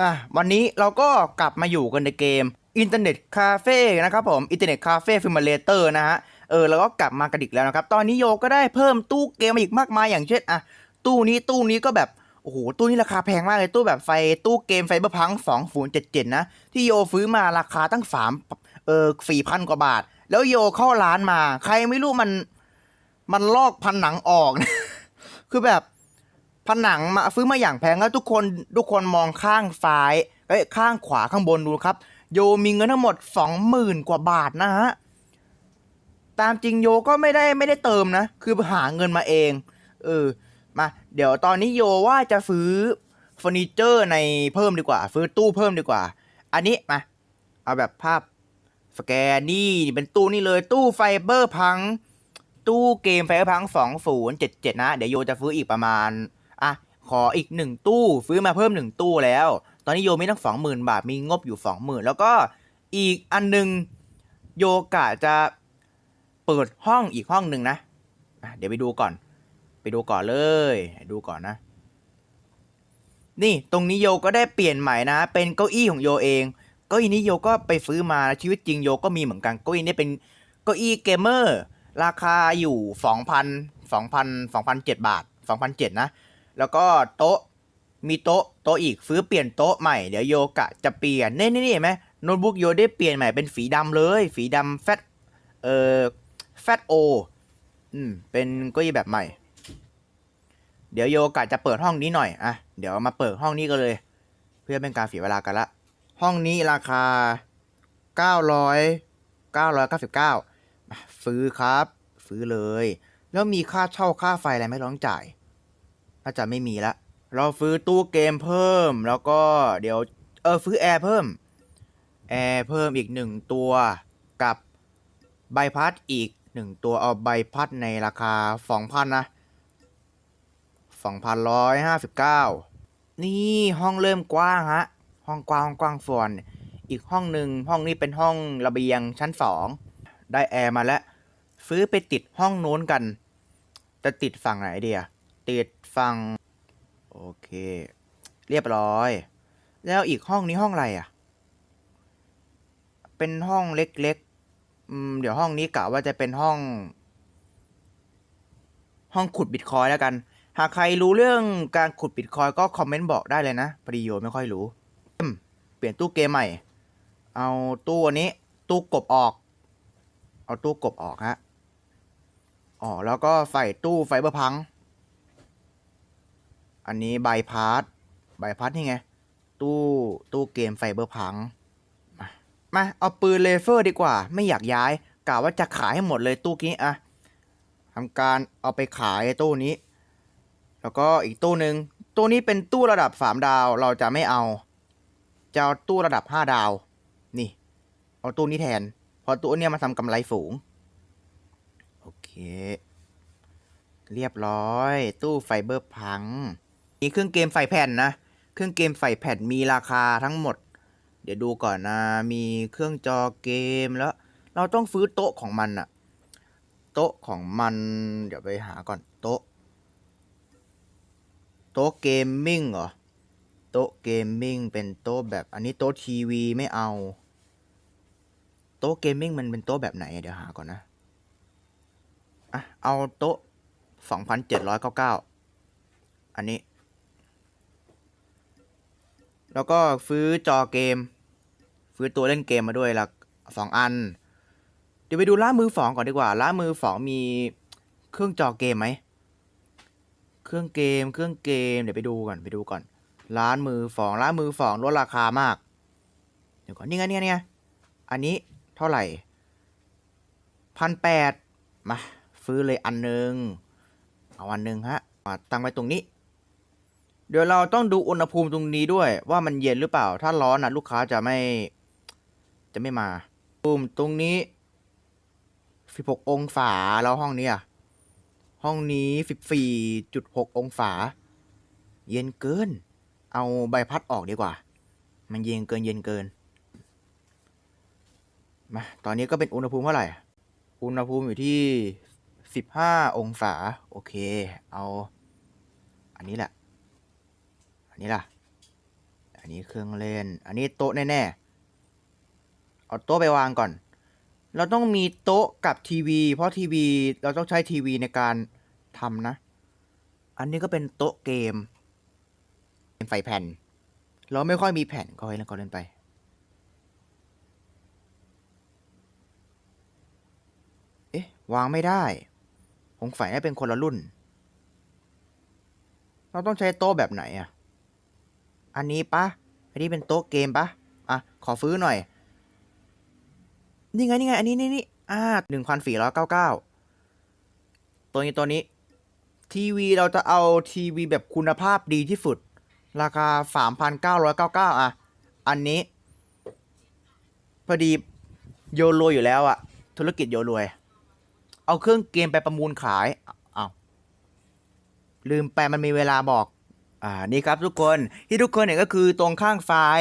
อะวันนี้เราก็กลับมาอยู่กันในเกมอินเทอร์เน็ตคาเฟ่นะครับผมอินเทอร์เน็ตคาเฟ่ฟิมเเลเตอร์นะฮะเออแล้วก็กลับมากระดิกแล้วนะครับ ตอนนี้โยก็ได้เพิ่มตู้เกมมาอีกมากมายอย่างเช่นอะตู้นี้ตู้นี้ก็แบบโอ้โหตู้นี้ราคาแพงมากเลยตู้แบบไฟตู้เกมไฟเบอร์พังสองศูนย์เจ็ดเจ็ดนะที่โยซื้อมาราคาตั้งสามเออสี่พันกว่าบาท แล้วโยเข้าร้านมา ใครไม่รู้มันมันลอกพันหนังออกนะคือแบบ ผนังมาซื้อมาอย่างแพงแล้วทุกคนทุกคนมองข้างซ้ายเอ้ยข้างขวาข้างบนดูครับ โยมีเงินทั้งหมดสองหมื่นกว่าบาทนะฮะตามจริงโยก็ไม่ได้ไม่ได้เติมนะ คือหาเงินมาเอง เออมา เดี๋ยวตอนนี้โยว่าจะซื้อเฟอร์นิเจอร์ในเพิ่มดีกว่า ซื้อตู้เพิ่มดีกว่า อันนี้มาเอาแบบภาพสแกนนี่เป็นตู้นี่เลยตู้ไฟเบอร์พัง ตู้เกมไฟเบอร์พังสองศูนย์เจ็ดเจ็ดนะ เดี๋ยวโยจะซื้ออีกประมาณ ขออีกหนึ่งตู้ซื้อมาเพิ่มหนึ่งตู้แล้ว ตอนนี้โยมีตั้งสองหมื่นบาทมีงบอยู่สองหมื่นแล้วก็อีกอันหนึงโยกะจะเปิดห้องอีกห้องหนึ่งนะอะเดี๋ยวไปดูก่อน ไปดูก่อนเลย ดูก่อนนะ นี่ตรงนี้โยก็ได้เปลี่ยนใหม่นะ เป็นเก้าอี้ของโยเองเก้าอี้นี้โยก็ไปซื้อมาชีวิตจริงโยก็มีเหมือนกันเก้าอี้นี้เป็นเก้าอี้เกมเมอร์ราคาอยู่สองพันสองพันสองพันเจ็ดบาทสองพันเจ็ดนะ แล้วก็โต๊ะมีโต๊ะโต๊ะอีกซื้อเปลี่ยนโต๊ะใหม่เดี๋ยวโยกะจะเปลี่ยนนี่นี่นี่เห็นไหมโน้ตบุ๊กโยได้เปลี่ยนใหม่เป็นสีดำเลยสีดำแฟตเอ่อแฟตโออืมเป็นเก็ยี่แบบใหม่ เดี๋ยวโยกะจะเปิดห้องนี้หน่อยอะเดี๋ยวมาเปิดห้องนี้กันเลย เพื่อเป็นการเสียเวลากันละ ห้องนี้ราคา900 999มาซื้อครับซื้อเลย แล้วมีค่าเช่าค่าไฟอะไรไม่ต้องจ่ายาจะไม่มีละ เราซื้อตู้เกมเพิ่ม แล้วก็เดี๋ยว เออซื้อแอร์เพิ่ม แอร์เพิ่มอีกหนึ่งตัวกับใบพัดอีกหนึ่งตัวเอาใบพัดในราคาสองพันนะสองพันร้อยห้าสิบเก้านี่ห้องเริ่มกว้างฮะ ห้องกว้างห้องกว้างส่วน อีกห้องหนึ่งห้องนี้เป็นห้องระเบียงชั้นสองได้แอร์มาแล้ว ซื้อไปติดห้องโน้นกัน จะติดฝั่งไหนเดีย ติดฝั่งโอเค เรียบร้อย แล้วอีกห้องนี้ห้องอะไรอะ เป็นห้องเล็กๆเดี๋ยวห้องนี้กะว่าจะเป็นห้อง ห้องขุดบิตคอยแล้วกัน หากใครรู้เรื่องการขุดบิตคอยก็คอมเมนต์บอกได้เลยนะพอดีโยไม่ค่อยรู้ เปลี่ยนตู้เกมใหม่ เอาตู้อันนี้ ตู้กบออก เอาตู้กบออกฮะอ๋อแล้วก็ใส่ตู้ไฟเบอร์พัง อันนี้ใบพาร์ทใบพาร์ทนี่ไง ตู้ ตู้เกมไฟเบอร์พังมามา เอาปืนเลเซอร์ดีกว่า ไม่อยากย้ายกะว่าจะขายให้หมดเลยตู้นี้อะทำการเอาไปขายตู้นี้ แล้วก็อีกตู้หนึ่งตู้นี้เป็นตู้ระดับสามดาว เราจะไม่เอา จะเอาตู้ระดับห้าดาว นี่ เอาตู้นี้แทนเพราะตู้เนี้ยมาทำกำไรสูง โอเค เรียบร้อย ตู้ไฟเบอร์พัง มีเครื่องเกมใส่แผ่นนะ เครื่องเกมใส่แผ่นมีราคาทั้งหมด เดี๋ยวดูก่อนนะ มีเครื่องจอเกมแล้ว เราต้องซื้อโต๊ะของมันอะโต๊ะของมัน เดี๋ยวไปหาก่อน โต๊ะ โต๊ะเกมมิ่งเหรอ โต๊ะเกมมิ่งเป็นโต๊ะแบบ อันนี้โต๊ะทีวีไม่เอา โต๊ะเกมมิ่งมันเป็นโต๊ะแบบไหน เดี๋ยวหาก่อนนะ อะ เอาโต๊ะสองพันเจ็ดร้อยเก้าเก้าอันนี้ แล้วก็ซื้อจอเกมซื้อตัวเล่นเกมมาด้วยละสองอัน เดี๋ยวไปดูร้านมือสองก่อนดีกว่าร้านมือสองมีเครื่องจอเกมไหมเครื่องเกม เครื่องเกม เดี๋ยวไปดูก่อน ไปดูก่อน ร้านมือสองร้านมือสองลดราคามาก เดี๋ยวก่อน นี่ไงเนี่ยเนี่ยอันนี้เท่าไหร่พันแปดมา ซื้อเลยอันหนึ่งเอาอันหนึ่งฮะมาตั้งไว้ตรงนี้ เดี๋ยวเราต้องดูอุณหภูมิตรงนี้ด้วย ว่ามันเย็นหรือเปล่า ถ้าร้อนนะลูกค้าจะไม่ จะไม่มาปุ่มตรงนี้16องศาแล้วห้องนี้อะห้องนี้14.6องศา เย็นเกิน เอาใบพัดออกดีกว่า มันเย็นเกินเย็นเกินมาตอนนี้ก็เป็นอุณหภูมิเท่าไหร่ อุณหภูมิอยู่ที่15องศา โอเค เอา อันนี้แหละ นี้ล่ะ อันนี้เครื่องเล่น อันนี้โต๊ะแน่ๆ เอาโต๊ะไปวางก่อน เราต้องมีโต๊ะกับทีวี เพราะทีวีเราต้องใช้ทีวีในการทำนะ อันนี้ก็เป็นโต๊ะเกม เป็นไฟแผ่น เราไม่ค่อยมีแผ่นก็ให้เล่นก็เล่นไปเอ๊ะ วางไม่ได้สงสัยน่าเป็นคนละรุ่น เราต้องใช้โต๊ะแบบไหนอะ อันนี้ปะอันนี้เป็นโต๊ะเกมปะอะ ขอฟื้นหน่อย นี่ไง นี่ไง อันนี้นี่นี่อ่าหนึ่งพันสี่ร้อยเก้าเก้าตัวนี้ตัวนี้ ทีวีเราจะเอาทีวีแบบคุณภาพดีที่สุด ราคาสามพันเก้าร้อยเก้าเก้าอะ อันนี้ พอดีโยรวยอยู่แล้วอะธุรกิจโยรวย เอาเครื่องเกมไปประมูลขายอ้าวลืมไปมันมีเวลาบอก อ่านี่ครับทุกคนที่ทุกคนเห็นก็คือตรงข้างซ้าย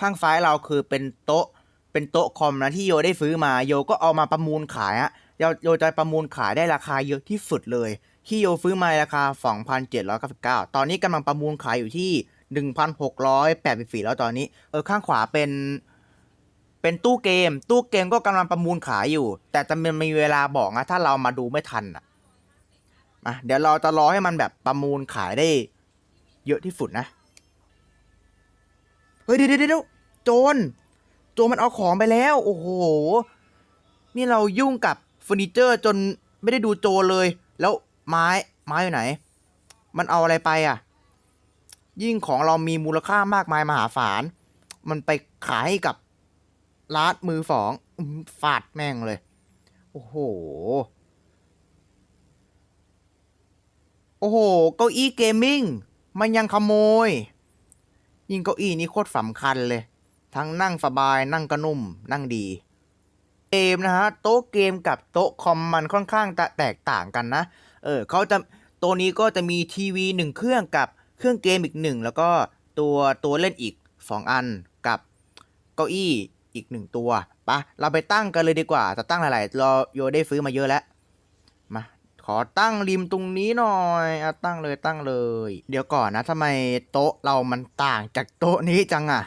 ข้างซ้ายเราคือเป็นโต๊ะ เป็นโต๊ะคอมนะที่โยได้ซื้อมาโยก็เอามาประมูลขายอะโยโยจะประมูลขายได้ราคาเยอะที่สุดเลย ที่โยซื้อมาราคา 2,799 ตอนนี้กำลังประมูลขายอยู่ที่ 1,684 แล้วตอนนี้ เออข้างขวาเป็น เป็นตู้เกม ตู้เกมก็กำลังประมูลขายอยู่ แต่จะมีเวลาบอกนะถ้าเรามาดูไม่ทันอะมาเดี๋ยวเราจะรอให้มันแบบประมูลขายได้ เยอะที่สุดนะ เฮ้ยเดี๋ยวเดี๋ยวเดี๋ยวโจร โจรมันเอาของไปแล้ว โอ้โห นี่เรายุ่งกับเฟอร์นิเจอร์จนไม่ได้ดูโจรเลย แล้วไม้ไม้อยู่ไหน มันเอาอะไรไปอะ ยิ่งของเรามีมูลค่ามากมายมหาศาล มันไปขายให้กับร้านมือสองฟาดแม่งเลย โอ้โห โอ้โห เก้าอี้เกมมิ่ง มันยังขโมย ยิ่งเก้าอี้นี้โคตรสำคัญเลย ทั้งนั่งสบายนั่งก็นุ่ม นั่งดี เกมนะฮะ โต๊ะเกมกับโต๊ะคอมมันค่อนข้างจะแตกต่างกันนะ เออเขาจะตัวนี้ก็จะมีทีวีหนึ่งเครื่องกับเครื่องเกมอีกหนึ่งแล้วก็ตัวตัวเล่นอีกสองอันกับเก้าอี้อีกหนึ่งตัวปะเราไปตั้งกันเลยดีกว่าจะตั้งอะไรเราโยได้ซื้อมาเยอะแล้ว ขอตั้งริมตรงนี้หน่อยอะตั้งเลยตั้งเลย เดี๋ยวก่อนนะทำไมโต๊ะเรามันต่างจากโต๊ะนี้จังอะ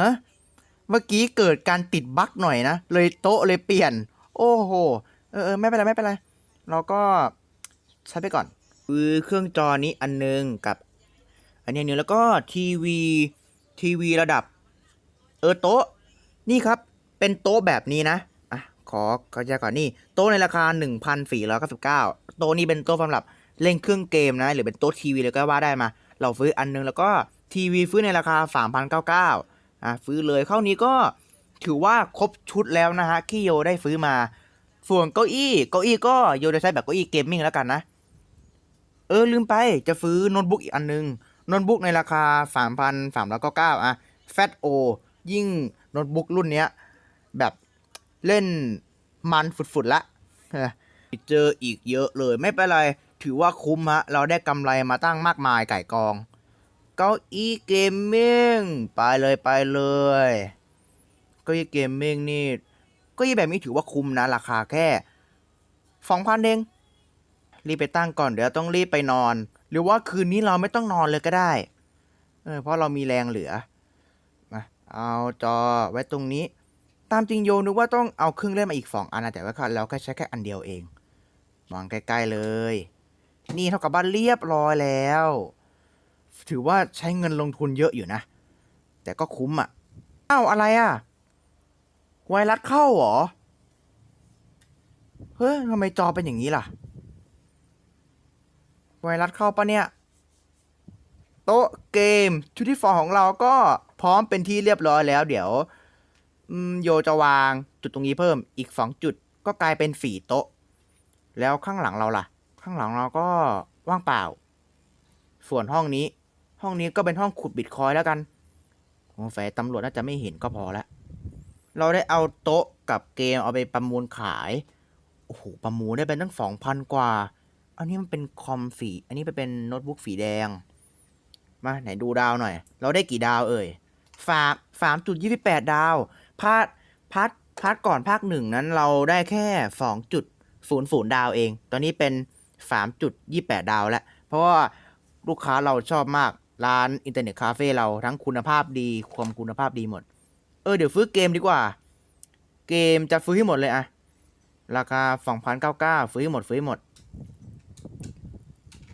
ฮะเมื่อกี้เกิดการติดบั๊กหน่อยนะ เลยโต๊ะเลยเปลี่ยน โอ้โหเออเออไม่เป็นไรไม่เป็นไร เราก็ใช้ไปก่อน คือเครื่องจอนี้อันนึงกับ อันนี้นึงแล้วก็ทีวีทีวีระดับ เออโต๊ะ นี่ครับ เป็นโต๊ะแบบนี้นะ ขอขอแจ้ก่อนนี่โต๊ะในราคา 1,499 โต๊ะนี้เป็นโต๊ะสำหรับเล่นเครื่องเกมนะ หรือเป็นโต๊ะทีวีเลยก็ว่าได้มา เราซื้ออันนึงแล้วก็ทีวีซื้อในราคา 3,099อะซื้อเลยเข้านี้ก็ถือว่าครบชุดแล้วนะฮะที่โยได้ซื้อมา ส่วนเก้าอี้เก้าอี้ก็โยจะใช้แบบเก้าอี้เกมมิ่งแล้วกันนะ เออลืมไปจะซื้อโน้ตบุ๊กอีกอันนึงโน้ตบุ๊กในราคา 3,399อะ Fat O ยิ่งโน้ตบุ๊กรุ่นเนี้ยแบบ เล่นมันฝุดๆละเออเจออีกเยอะเลยไม่เป็นไร ถือว่าคุ้มฮะ เราได้กำไรมาตั้งมากมายไก่กอง เก้าอี้เกมมิ่งไปเลยไปเลยเก้าอี้เกมมิ่งนี่เก้าอี้แบบนี้ถือว่าคุ้มนะ ราคาแค่สองพันเองรีบไปตั้งก่อนเดี๋ยวต้องรีบไปนอน หรือว่าคืนนี้เราไม่ต้องนอนเลยก็ได้เออเพราะเรามีแรงเหลือมาเอาจอไว้ตรงนี้ ตามจริงโยนึกว่าต้องเอาเครื่องเล่นมาอีกสองอันนะแต่ว่าเราแค่ใช้แค่อันเดียวเองวางใกล้ๆเลย นี่เท่ากับบ้านเรียบร้อยแล้ว ถือว่าใช้เงินลงทุนเยอะอยู่นะ แต่ก็คุ้มอะอ้าวอะไรอะ ไวรัสเข้าหรอ เฮ้ยทำไมจอเป็นอย่างนี้ล่ะ ไวรัสเข้าปะเนี่ย โต๊ะเกมชุดที่ฟอของเราก็พร้อมเป็นที่เรียบร้อยแล้วเดี๋ยว อืมโยจะวางจุดตรงนี้เพิ่มอีกสองจุดก็กลายเป็นสี่โต๊ะ แล้วข้างหลังเราล่ะ ข้างหลังเราก็ว่างเปล่า ส่วนห้องนี้ ห้องนี้ก็เป็นห้องขุดบิตคอยแล้วกันโอ้แฝตำรวจน่าจะไม่เห็นก็พอละเราได้เอาโต๊ะกับเกมเอาไปประมูลขาย โอ้โห ประมูลได้เป็นตั้งสองพันกว่า อันนี้มันเป็นคอมสี อันนี้ไปเป็นโน้ตบุ๊กสีแดง มาไหนดูดาวหน่อย เราได้กี่ดาวเอ่ยฝากสามจุดยี่สิบแปดดาว พาร์ทพาร์ทพาร์ทก่อนภาคหนึ่งนั้นเราได้แค่สองจุดศูนย์ศูนย์ดาวเอง ตอนนี้เป็นสามจุดยี่แปดดาวแล้ว เพราะว่าลูกค้าเราชอบมากร้านอินเทอร์เน็ตคาเฟ่เราทั้งคุณภาพดีความคุณภาพดีหมด เออเดี๋ยวซื้อเกมดีกว่า เกมจะซื้อให้หมดเลยอะราคาสองพันเก้าเก้าซื้อให้หมดซื้อให้หมด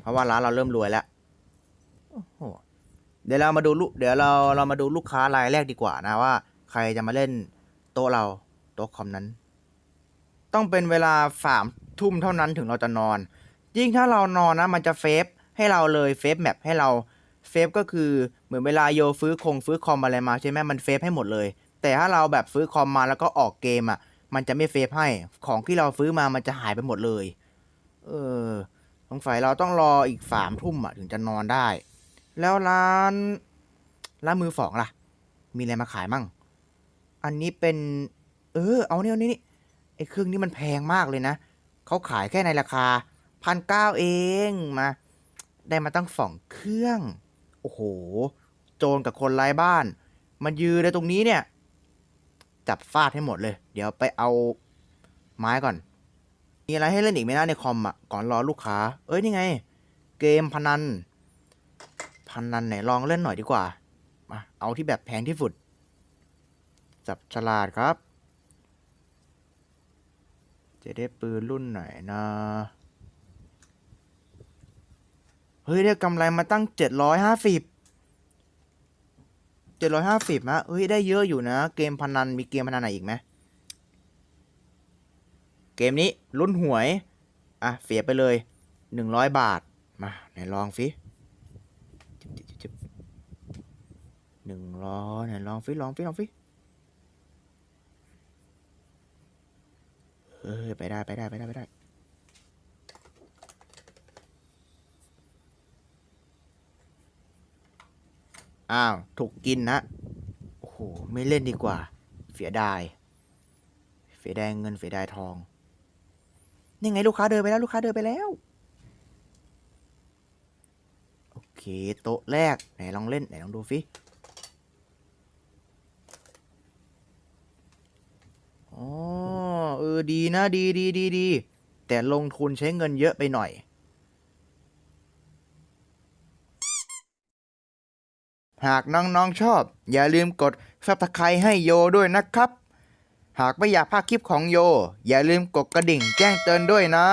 เพราะว่าร้านเราเริ่มรวยแล้วเดี๋ยวเรามาดูลูกเดี๋ยวเราเรามาดูลูกค้ารายแรกดีกว่านะว่า ใครจะมาเล่นโต๊ะเราโต๊ะคอมนั้น ต้องเป็นเวลาสามทุ่มเท่านั้นถึงเราจะนอน ยิ่งถ้าเรานอนนะ มันจะเฟฟให้เราเลยเฟฟแมปให้เราเฟฟก็คือเหมือนเวลาโยฟื้อคงฟื้อคอมอะไรมาใช่ไหมมันเฟฟให้หมดเลย แต่ถ้าเราแบบฟื้อคอมมาแล้วก็ออกเกมอะ มันจะไม่เฟฟให้ของที่เราฟื้อมามันจะหายไปหมดเลย เออสงสัยเราต้องรออีกสามทุ่มอะถึงจะนอนได้ แล้วร้านร้านมือสองล่ะ มีอะไรมาขายมั่ง อันนี้เป็น เออ เอาเนี่ยนี่นี่ไอ้เครื่องนี้มันแพงมากเลยนะ เขาขายแค่ในราคาพันเก้าเองมา ได้มาตั้งสองเครื่อง โอ้โห โจรกับคนไร้บ้าน มันยืนในตรงนี้เนี่ย จับฟาดให้หมดเลย เดี๋ยวไปเอาไม้ก่อน มีอะไรให้เล่นอีกไหมนะในคอมอะ ก่อนรอลูกค้า เอ้ยนี่ไง เกมพนัน พนันไหนลองเล่นหน่อยดีกว่ามาเอาที่แบบแพงที่สุด จับฉลาดครับ จะได้ปืนรุ่นไหนนะเฮ้ย ได้กำไรมาตั้งเจ็ดร้อยห้าสิบเจ็ดร้อยห้าสิบนะเฮ้ย ได้เยอะอยู่นะ เกมพนัน มีเกมพนันไหนอีกไหม เกมนี้ลุ้นหวย อะ เสียไปเลยหนึ่งร้อยบาท มาไหนลองฟิหนึ่งร้อยไหนลองฟิลองฟิลองฟิ เออไปได้ไปได้ไปได้ไปได้อ้าว ถูกกินนะ โอ้โห ไม่เล่นดีกว่า เสียดาย เสียดายเงินเสียดายทอง นี่ไงลูกค้าเดินไปแล้ว ลูกค้าเดินไปแล้ว โอเค โต๊ะแรก ไหนลองเล่น ไหนลองดูฟิอ๋อ เออ ดีนะดีดีดีดี แต่ลงทุนใช้เงินเยอะไปหน่อย หากน้องๆชอบ อย่าลืมกด subscribe ให้โยด้วยนะครับ หากไม่อยากพลาดคลิปของโย อย่าลืมกดกระดิ่งแจ้งเตือนด้วยนะ